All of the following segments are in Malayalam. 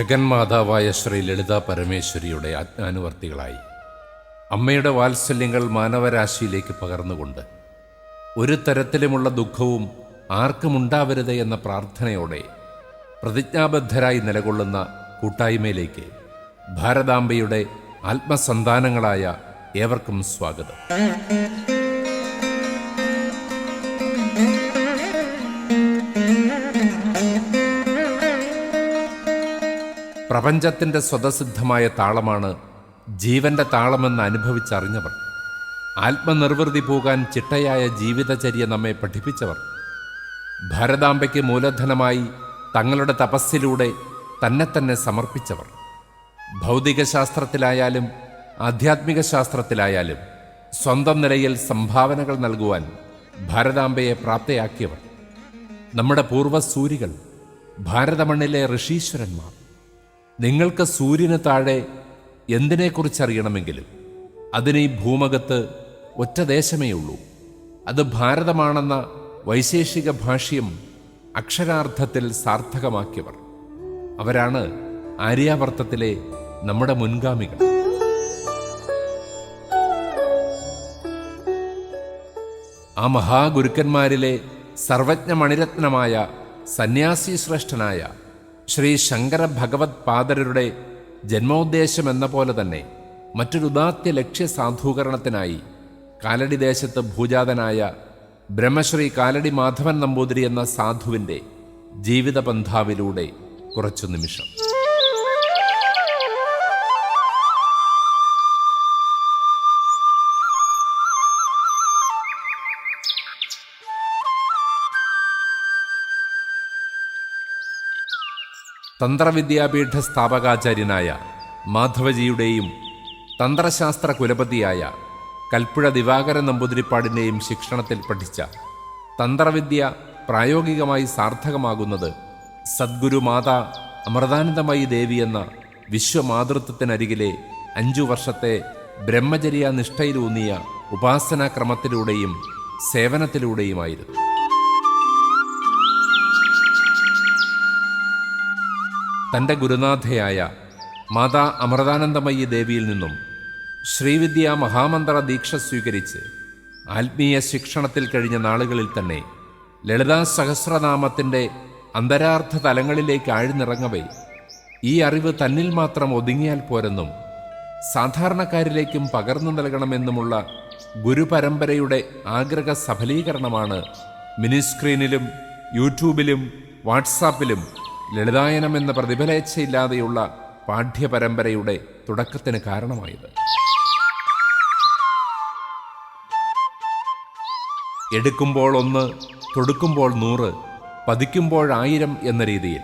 ജഗന്മാതാവായ ശ്രീ ലളിത പരമേശ്വരിയുടെ ആജ്ഞാനുവർത്തികളായി അമ്മയുടെ വാത്സല്യങ്ങൾ മാനവരാശിയിലേക്ക് പകർന്നുകൊണ്ട് ഒരു തരത്തിലുമുള്ള ദുഃഖവും ആർക്കുമുണ്ടാവരുത് എന്ന പ്രാർത്ഥനയോടെ പ്രതിജ്ഞാബദ്ധരായി നിലകൊള്ളുന്ന കൂട്ടായ്മയിലേക്ക് ഭാരതാംബയുടെ ആത്മസന്താനങ്ങളായ ഏവർക്കും സ്വാഗതം. പ്രപഞ്ചത്തിന്റെ സ്വതസിദ്ധമായ താളമാണ് ജീവന്റെ താളമെന്ന് അനുഭവിച്ചറിഞ്ഞവർ. ആത്മനിർവൃതി പോകാൻ ചിട്ടയായ ജീവിതചര്യ നമ്മെ പഠിപ്പിച്ചവർ. ഭാരതാംബയ്ക്ക് മൂലധനമായി തങ്ങളുടെ തപസ്സിലൂടെ തന്നെ തന്നെ സമർപ്പിച്ചവർ. ഭൗതിക ശാസ്ത്രത്തിലായാലും ആധ്യാത്മിക ശാസ്ത്രത്തിലായാലും സ്വന്തം നിലയിൽ സംഭാവനകൾ നൽകുവാൻ ഭാരതാംബയെ പ്രാപ്തയാക്കിയവർ. നമ്മുടെ പൂർവസൂരികൾ ഭാരതമണ്ണിലെ ഋഷീശ്വരന്മാർ. നിങ്ങൾക്ക് സൂര്യന് താഴെ എന്തിനെക്കുറിച്ചറിയണമെങ്കിലും അതിന് ഈ ഭൂമകത്ത് ഒറ്റ ദേശമേ ഉള്ളൂ. അത് ഭാരതമാണെന്ന വൈശേഷിക ഭാഷ്യം അക്ഷരാർത്ഥത്തിൽ സാർത്ഥകമാക്കിയവർ. അവരാണ് ആര്യാവർത്തത്തിലെ നമ്മുടെ മുൻഗാമികൾ. ആ മഹാഗുരുക്കന്മാരിലെ സർവജ്ഞ മണിരത്നമായ സന്യാസി ശ്രേഷ്ഠനായ ശ്രീ ശങ്കര ഭഗവത് പാദരരുടെ ജന്മോദ്ദേശം എന്ന പോലെ തന്നെ മറ്റൊരു ഉദാത്യ ലക്ഷ്യ സാധൂകരണത്തിനായി കാലടി ദേശത്ത് ഭൂജാതനായ ബ്രഹ്മശ്രീ കാലടി മാധവൻ നമ്പൂതിരി എന്ന സാധുവിന്റെ ജീവിത പന്ഥാവിലൂടെ കുറച്ചു നിമിഷം. തന്ത്രവിദ്യാപീഠ സ്ഥാപകാചാര്യനായ മാധവജിയുടെയും തന്ത്രശാസ്ത്ര കുലപതിയായ കൽപ്പുഴ ദിവാകര നമ്പൂതിരിപ്പാടിന്റെയും ശിക്ഷണത്തിൽ പഠിച്ച തന്ത്രവിദ്യ പ്രായോഗികമായി സാർത്ഥകമാകുന്നത് സദ്ഗുരു മാതാ അമൃതാനന്ദമയി ദേവി എന്ന വിശ്വമാതൃത്വത്തിനരികിലെ അഞ്ചു വർഷത്തെ ബ്രഹ്മചര്യ നിഷ്ഠയിലൂന്നിയ ഉപാസനാക്രമത്തിലൂടെയും സേവനത്തിലൂടെയുമായിരുന്നു. തന്റെ ഗുരുനാഥയായ മാതാ അമൃതാനന്ദമയി ദേവിയിൽ നിന്നും ശ്രീവിദ്യ മഹാമന്ത്ര ദീക്ഷ സ്വീകരിച്ച് ആത്മീയ ശിക്ഷണത്തിൽ കഴിഞ്ഞ നാളുകളിൽ തന്നെ ലളിതാ സഹസ്രനാമത്തിന്റെ അന്തരാർത്ഥ തലങ്ങളിലേക്ക് ആഴ്ന്നിറങ്ങവേ. ഈ അറിവ് തന്നിൽ മാത്രം ഒതുങ്ങിയാൽ പോരെന്നും സാധാരണക്കാരിലേക്കും പകർന്നു നൽകണമെന്നുമുള്ള ഗുരുപരമ്പരയുടെ ആഗ്രഹ സഫലീകരണമാണ് മിനിസ്ക്രീനിലും യൂട്യൂബിലും വാട്സാപ്പിലും ലളിതായനം എന്ന പ്രതിഫലേച്ഛയില്ലാതെയുള്ള പാഠ്യപരമ്പരയുടെ തുടക്കത്തിന് കാരണമായത്. എടുക്കുമ്പോൾ ഒന്ന് തൊടുക്കുമ്പോൾ നൂറ് പതിക്കുമ്പോഴായിരം എന്ന രീതിയിൽ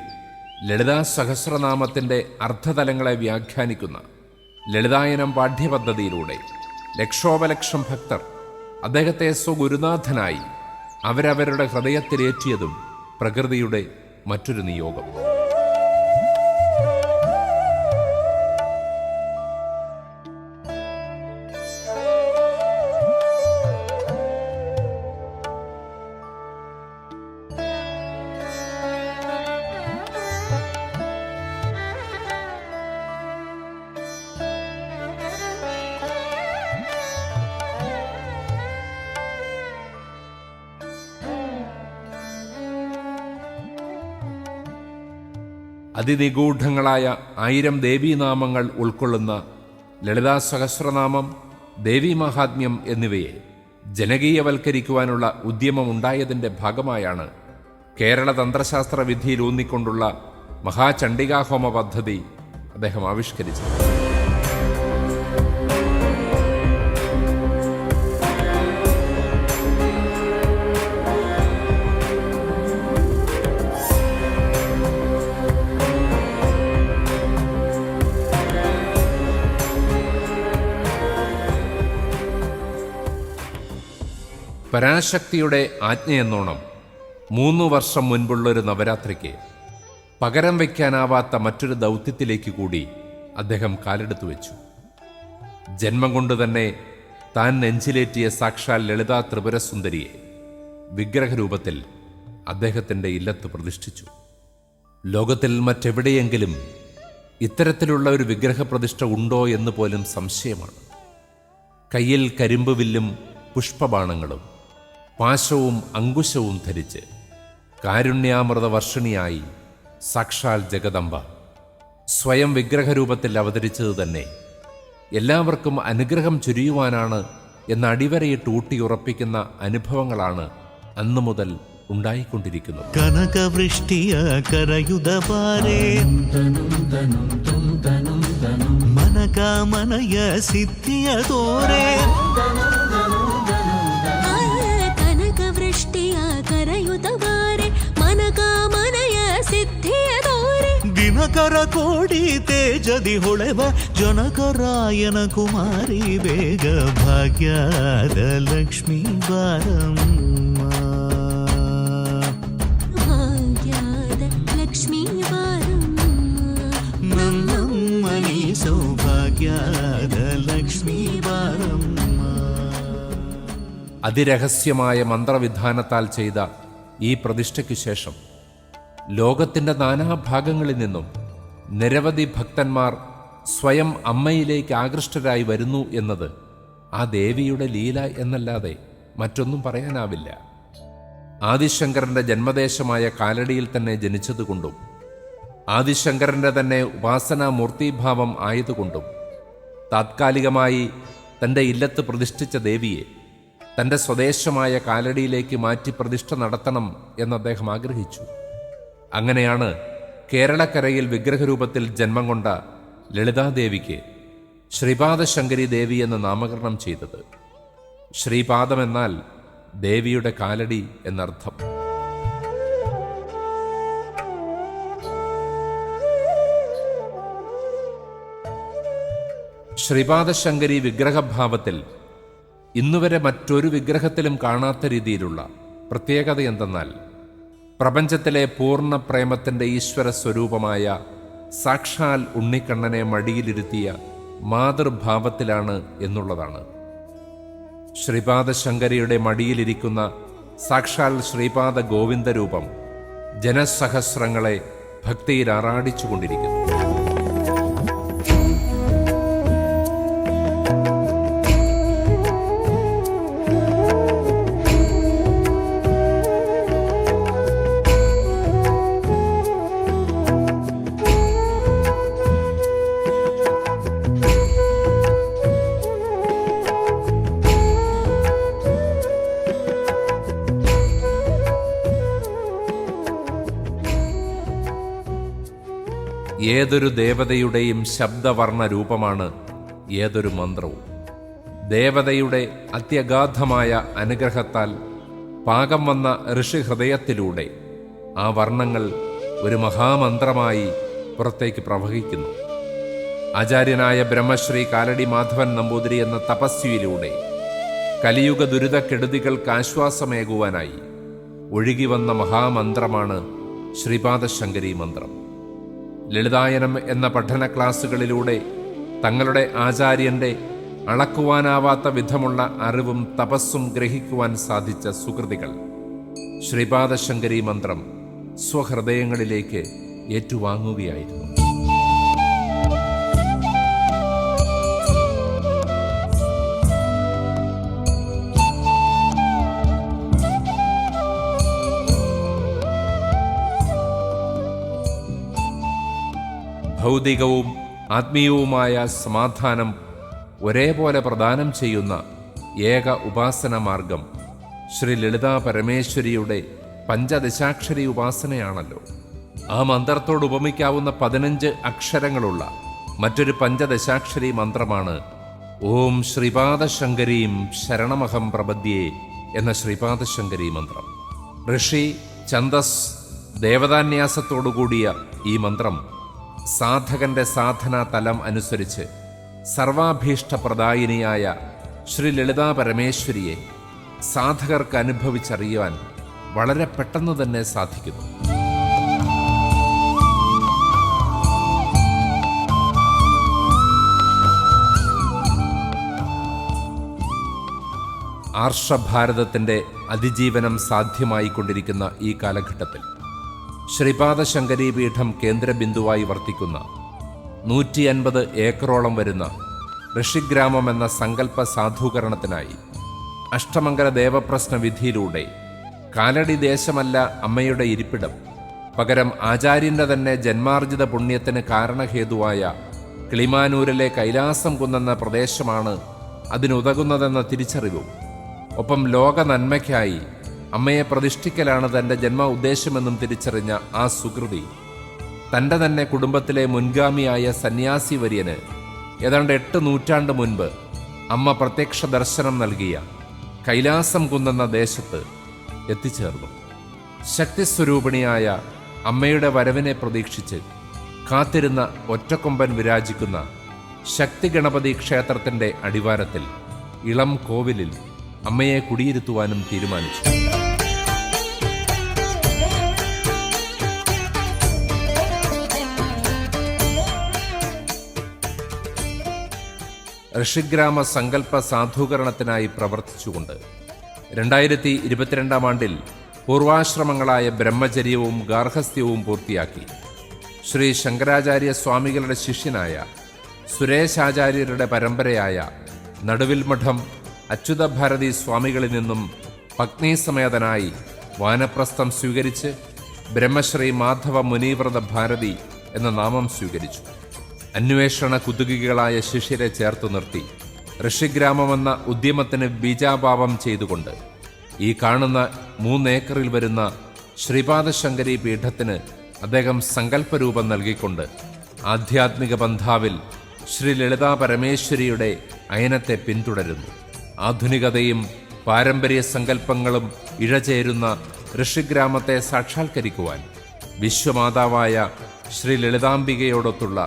ലളിതാ സഹസ്രനാമത്തിന്റെ അർത്ഥതലങ്ങളെ വ്യാഖ്യാനിക്കുന്ന ലളിതായനം പാഠ്യപദ്ധതിയിലൂടെ ലക്ഷോപലക്ഷം ഭക്തർ അദ്ദേഹത്തെ സ്വഗുരുനാഥനായി അവരവരുടെ ഹൃദയത്തിലേറ്റിയതും പ്രകൃതിയുടെ മറ്റൊരു നിയോഗം. അതിനിഗൂഢങ്ങളായ ആയിരം ദേവീനാമങ്ങൾ ഉൾക്കൊള്ളുന്ന ലളിതാ സഹസ്രനാമം ദേവീ മഹാത്മ്യം എന്നിവയെ ജനകീയവൽക്കരിക്കുവാനുള്ള ഉദ്യമമുണ്ടായതിന്റെ ഭാഗമായാണ് കേരള തന്ത്രശാസ്ത്ര വിധിയിലൂന്നിക്കൊണ്ടുള്ള മഹാചണ്ഡികാഹോമ പദ്ധതി അദ്ദേഹം ആവിഷ്കരിച്ചത്. പരാശക്തിയുടെ ആജ്ഞയെന്നോണം മൂന്ന് വർഷം മുൻപുള്ളൊരു നവരാത്രിക്ക് പകരം വയ്ക്കാനാവാത്ത മറ്റൊരു ദൗത്യത്തിലേക്ക് കൂടി അദ്ദേഹം കാലെടുത്തു വെച്ചു. ജന്മം കൊണ്ട് തന്നെ താൻ നെഞ്ചിലേറ്റിയ സാക്ഷാൽ ലളിതാ ത്രിപുരസുന്ദരിയെ വിഗ്രഹരൂപത്തിൽ അദ്ദേഹത്തിന്റെ ഇല്ലത്ത് പ്രതിഷ്ഠിച്ചു. ലോകത്തിൽ മറ്റെവിടെയെങ്കിലും ഇത്തരത്തിലുള്ള ഒരു വിഗ്രഹപ്രതിഷ്ഠ ഉണ്ടോ എന്ന് പോലും സംശയമാണ്. കയ്യിൽ കരിമ്പ് വില്ലും പുഷ്പബാണങ്ങളും പാശവും അങ്കുശവും ധരിച്ച് കാരുണ്യാമൃത വർഷിണിയായി സാക്ഷാൽ ജഗദമ്പ സ്വയം വിഗ്രഹരൂപത്തിൽ അവതരിച്ചത് തന്നെ എല്ലാവർക്കും അനുഗ്രഹം ചുരിയുവാനാണ് എന്ന അടിവരയിട്ട് ഊട്ടിയുറപ്പിക്കുന്ന അനുഭവങ്ങളാണ് അന്നു മുതൽ ഉണ്ടായിക്കൊണ്ടിരിക്കുന്നത്. കനകവൃഷ്ടിയ കരയുതവാരേ മനക മനയ ಕನಕವೃಷ್ಟಿಯ ಕರಯುತವಾರೆ ಮನಕಾಮನಯ ಸಿದ್ಧಿಯ ತೋರೆ ದಿನಕರ ಕೋಡಿ ತೇಜದಿ ಹೊಳೆವ ಜನಕರಾಯನ ಕುಮಾರಿ ಬೇಗ ಭಾಗ್ಯದ ಲಕ್ಷ್ಮೀ ಬಾರಮ್ಮ അതിരഹസ്യമായ മന്ത്രവിധാനത്താൽ ചെയ്ത ഈ പ്രതിഷ്ഠയ്ക്ക് ശേഷം ലോകത്തിന്റെ നാനാഭാഗങ്ങളിൽ നിന്നും നിരവധി ഭക്തന്മാർ സ്വയം അമ്മയിലേക്ക് ആകൃഷ്ടരായി വരുന്നു എന്നത് ആ ദേവിയുടെ ലീല എന്നല്ലാതെ മറ്റൊന്നും പറയാനാവില്ല. ആദിശങ്കരന്റെ ജന്മദേശമായ കാലടിയിൽ തന്നെ ജനിച്ചതുകൊണ്ടും ആദിശങ്കരന്റെ തന്നെ ഉപാസനാ മൂർത്തിഭാവം ആയതുകൊണ്ടും താത്കാലികമായി തന്റെ ഇല്ലത്ത് പ്രതിഷ്ഠിച്ച ദേവിയെ തന്റെ സ്വദേശമായ കാലടിയിലേക്ക് മാറ്റി പ്രതിഷ്ഠ നടത്തണം എന്ന് അദ്ദേഹം ആഗ്രഹിച്ചു. അങ്ങനെയാണ് കേരളക്കരയിൽ വിഗ്രഹരൂപത്തിൽ ജന്മം കൊണ്ട ലളിതാദേവിക്ക് ശ്രീപാദശങ്കരി ദേവി എന്ന് നാമകരണം ചെയ്തത്. ശ്രീപാദം എന്നാൽ ദേവിയുടെ കാലടി എന്നർത്ഥം. ശ്രീപാദശങ്കരി വിഗ്രഹഭാവത്തിൽ ഇന്നുവരെ മറ്റൊരു വിഗ്രഹത്തിലും കാണാത്ത രീതിയിലുള്ള പ്രത്യേകത എന്തെന്നാൽ പ്രപഞ്ചത്തിലെ പൂർണ പ്രേമത്തിന്റെ ഈശ്വര സ്വരൂപമായ സാക്ഷാൽ ഉണ്ണിക്കണ്ണനെ മടിയിലിരുത്തിയ മാതൃഭാവത്തിലാണ് എന്നുള്ളതാണ്. ശ്രീപാദശങ്കരിയുടെ മടിയിലിരിക്കുന്ന സാക്ഷാൽ ശ്രീപാദ ഗോവിന്ദരൂപം ജനസഹസ്രങ്ങളെ ഭക്തിയിൽ ആറാടിച്ചുകൊണ്ടിരിക്കുന്നു. ഏതൊരു ദേവതയുടെയും ശബ്ദവർണ രൂപമാണ് ഏതൊരു മന്ത്രവും. ദേവതയുടെ അത്യഗാധമായ അനുഗ്രഹത്താൽ പാകം വന്ന ഋഷിഹൃദയത്തിലൂടെ ആ വർണങ്ങൾ ഒരു മഹാമന്ത്രമായി പുറത്തേക്ക് പ്രവഹിക്കുന്നു. ആചാര്യനായ ബ്രഹ്മശ്രീ കാലടി മാധവൻ നമ്പൂതിരി എന്ന തപസ്വിയിലൂടെ കലിയുഗ ദുരിതക്കെടുതികൾക്ക് ആശ്വാസമേകുവാനായി ഒഴുകി വന്ന മഹാമന്ത്രമാണ് ശ്രീപാദശങ്കരി മന്ത്രം. ലളിതായനം എന്ന പഠന ക്ലാസ്സുകളിലൂടെ തങ്ങളുടെ ആചാര്യന്റെ അളക്കുവാനാവാത്ത വിധമുള്ള അറിവും തപസ്സും ഗ്രഹിക്കുവാൻ സാധിച്ച സുഹൃതികൾ. ശ്രീപാദശങ്കരി മന്ത്രം സ്വഹൃദയങ്ങളിലേക്ക് ഏറ്റുവാങ്ങുകയായിരുന്നു. ഭൗതികവും ആത്മീയവുമായ സമാധാനം ഒരേപോലെ പ്രദാനം ചെയ്യുന്ന ഏക ഉപാസന മാർഗം ശ്രീ ലളിതാ പരമേശ്വരിയുടെ പഞ്ചദശാക്ഷരി ഉപാസനയാണല്ലോ. ആ മന്ത്രത്തോട് ഉപമിക്കാവുന്ന പതിനഞ്ച് അക്ഷരങ്ങളുള്ള മറ്റൊരു പഞ്ചദശാക്ഷരി മന്ത്രമാണ് ഓം ശ്രീപാദശങ്കരീം ശരണമഹം പ്രപദ്യേ എന്ന ശ്രീപാദശങ്കരി മന്ത്രം. ഋഷി ഛന്ദസ് ദേവതാന്യാസത്തോടുകൂടിയ ഈ മന്ത്രം സാധകന്റെ സാധനാ തലം അനുസരിച്ച് സർവാഭീഷ്ടപ്രദായിനിയായ ശ്രീ ലളിതാ പരമേശ്വരിയെ സാധകർക്ക് അനുഭവിച്ചറിയുവാൻ വളരെ പെട്ടെന്ന് തന്നെ സാധിക്കുന്നു. ആർഷഭാരതത്തിന്റെ അതിജീവനം സാധ്യമായിക്കൊണ്ടിരിക്കുന്ന ഈ കാലഘട്ടത്തിൽ ശ്രീപാദശങ്കരി പീഠം കേന്ദ്രബിന്ദുവായി വർത്തിക്കുന്ന നൂറ്റി അൻപത് ഏക്കറോളം വരുന്ന ഋഷിഗ്രാമം എന്ന സങ്കല്പ സാധൂകരണത്തിനായി അഷ്ടമംഗല ദേവപ്രശ്ന വിധിയിലൂടെ കാലടി ദേശമല്ല അമ്മയുടെ ഇരിപ്പിടം പകരം ആചാര്യന്റെ തന്നെ ജന്മാർജിത പുണ്യത്തിന് കാരണഹേതുവായ കിളിമാനൂരിലെ കൈലാസം കുന്നെന്ന പ്രദേശമാണ് അതിനുതകുന്നതെന്ന തിരിച്ചറിവും. ഒപ്പം ലോക നന്മയ്ക്കായി അമ്മയെ പ്രതിഷ്ഠിക്കലാണ് തന്റെ ജന്മ ഉദ്ദേശമെന്നും തിരിച്ചറിഞ്ഞ ആ സുകൃതി. തന്റെ തന്നെ കുടുംബത്തിലെ മുൻഗാമിയായ സന്യാസി വര്യന് ഏതാണ്ട് എട്ട് നൂറ്റാണ്ട് മുൻപ് അമ്മ പ്രത്യക്ഷ ദർശനം നൽകിയ കൈലാസം കുന്നെന്ന ദേശത്ത് എത്തിച്ചേർന്നു. ശക്തിസ്വരൂപിണിയായ അമ്മയുടെ വരവിനെ പ്രതീക്ഷിച്ച് കാത്തിരുന്ന ഒറ്റക്കൊമ്പൻ വിരാജിക്കുന്ന ശക്തി ഗണപതി ക്ഷേത്രത്തിന്റെ അടിവാരത്തിൽ ഇളം കോവിലിൽ അമ്മയെ കുടിയിരുത്തുവാനും തീരുമാനിച്ചു. ഋഷിഗ്രാമ സങ്കല്പ സാധൂകരണത്തിനായി പ്രവർത്തിച്ചുകൊണ്ട് രണ്ടായിരത്തി ഇരുപത്തിരണ്ടാം ആണ്ടിൽ പൂർവാശ്രമങ്ങളായ ബ്രഹ്മചര്യവും ഗാർഹസ്ഥ്യവും പൂർത്തിയാക്കി. ശ്രീ ശങ്കരാചാര്യ സ്വാമികളുടെ ശിഷ്യനായ സുരേശാചാര്യരുടെ പരമ്പരയായ നടുവിൽ മഠം അച്യുതഭാരതി സ്വാമികളിൽ നിന്നും പത്നീസമേതനായി വാനപ്രസ്ഥം സ്വീകരിച്ച് ബ്രഹ്മശ്രീ മാധവ മുനീവ്രത ഭാരതി എന്ന നാമം സ്വീകരിച്ചു. അന്വേഷണ കുതുകികളായ ശിഷ്യരെ ചേർത്തു നിർത്തി. ഋഷിഗ്രാമമെന്ന ഉദ്യമത്തിന് ബീജാപാപം ചെയ്തുകൊണ്ട് ഈ കാണുന്ന മൂന്നേക്കറിൽ വരുന്ന ശ്രീപാദശങ്കരി പീഠത്തിന് അദ്ദേഹം സങ്കല്പരൂപം നൽകിക്കൊണ്ട് ആധ്യാത്മിക ബന്ധാവിൽ ശ്രീ ലളിതാ പരമേശ്വരിയുടെ അയനത്തെ പിന്തുടരുന്നു. ആധുനികതയും പാരമ്പര്യ സങ്കല്പങ്ങളും ഇഴചേരുന്ന ഋഷിഗ്രാമത്തെ സാക്ഷാത്കരിക്കുവാൻ വിശ്വമാതാവായ ശ്രീ ലളിതാംബികയോടൊത്തുള്ള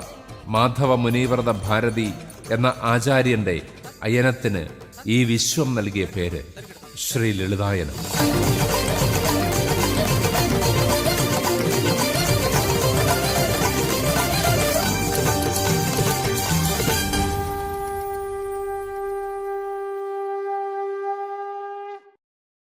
മാധവ മുനീവ്രത ഭാരതി എന്ന ആചാര്യന്റെ അയനത്തിന് ഈ വിശ്വം നൽകിയ പേര് ശ്രീ ലളിതായനം.